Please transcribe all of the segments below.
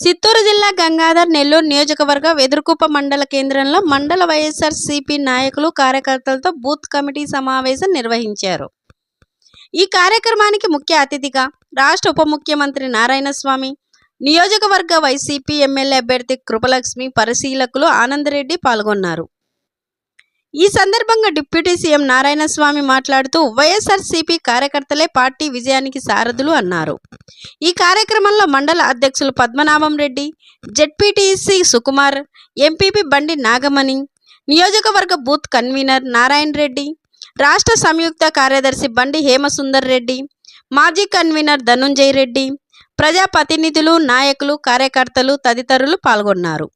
చిత్తూరు జిల్లా గంగాధర్ నెల్లూరు నియోజకవర్గ వెదురుకుప్ప మండల కేంద్రంలో మండల వైఎస్ఆర్ సిపి నాయకులు కార్యకర్తలతో బూత్ కమిటీ సమావేశం నిర్వహించారు. ఈ కార్యక్రమానికి ముఖ్య అతిథిగా రాష్ట్ర ఉప ముఖ్యమంత్రి నారాయణస్వామి నియోజకవర్గ వైసీపీ ఎమ్మెల్యే అభ్యర్థి కృపలక్ష్మి పరిశీలకులు ఆనందరెడ్డి పాల్గొన్నారు. ఈ సందర్భంగా డిప్యూటీ సీఎం నారాయణస్వామి మాట్లాడుతూ వైఎస్ఆర్సీపీ కార్యకర్తలే పార్టీ విజయానికి సారథులు అన్నారు. ఈ కార్యక్రమంలో మండల అధ్యక్షులు పద్మనాభం రెడ్డి జెడ్పీటీసీ సుకుమార్ ఎంపీపీ బండి నాగమణి నియోజకవర్గ బూత్ కన్వీనర్ నారాయణ రెడ్డి రాష్ట్ర సంయుక్త కార్యదర్శి బండి హేమసుందర్ రెడ్డి మాజీ కన్వీనర్ ధనుంజయ్ రెడ్డి ప్రజాప్రతినిధులు నాయకులు కార్యకర్తలు తదితరులు పాల్గొన్నారు.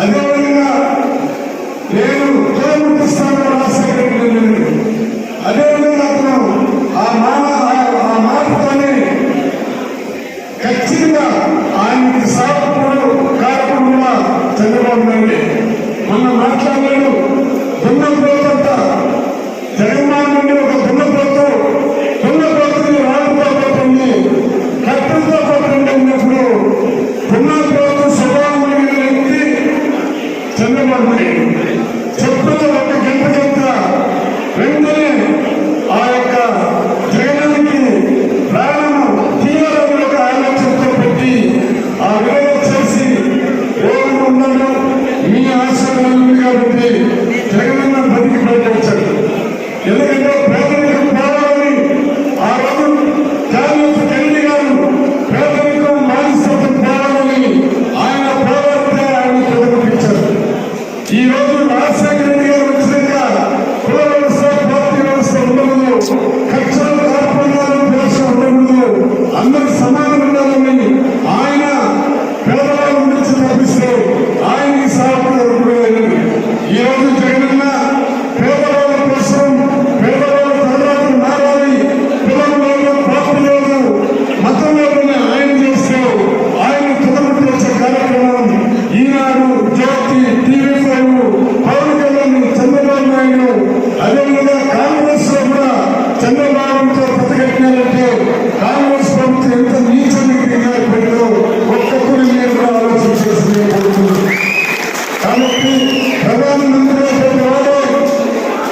అదేవిధంగా నేను తోముట్టిస్తాను రాజశేఖర రెడ్డి అదేవిధంగా జగన్మోహన్ రెడ్డి ఒక దున్నపోతు దున్నపోతుని రాజుతో పోతుంది కట్టెలతో పోతుంది. ఉన్నప్పుడు దున్నపోతు స్వభావం కలిగిన వ్యక్తి చంద్రబాబు నాయుడు చెప్పుతో ఒక గంట గంట వెంటనే ఆ యొక్క జగనానికి ప్రాణం తీయాలని ఒక ఆలోచనతో పెట్టి ఆ వేల చేసి రోజు ఉన్నాడు మీ ఆశీర్వాదం ఉంది కాబట్టి జగనన్న బతికి టీవీ ఫైవ్ పవన్ కళ్యాణ్ చంద్రబాబు నాయుడు అదేవిధంగా కాంగ్రెస్లో కూడా చంద్రబాబుతో ప్రతిఘటనలంటే కాంగ్రెస్ ప్రభుత్వం ఎంత నీచంగా పెట్టారు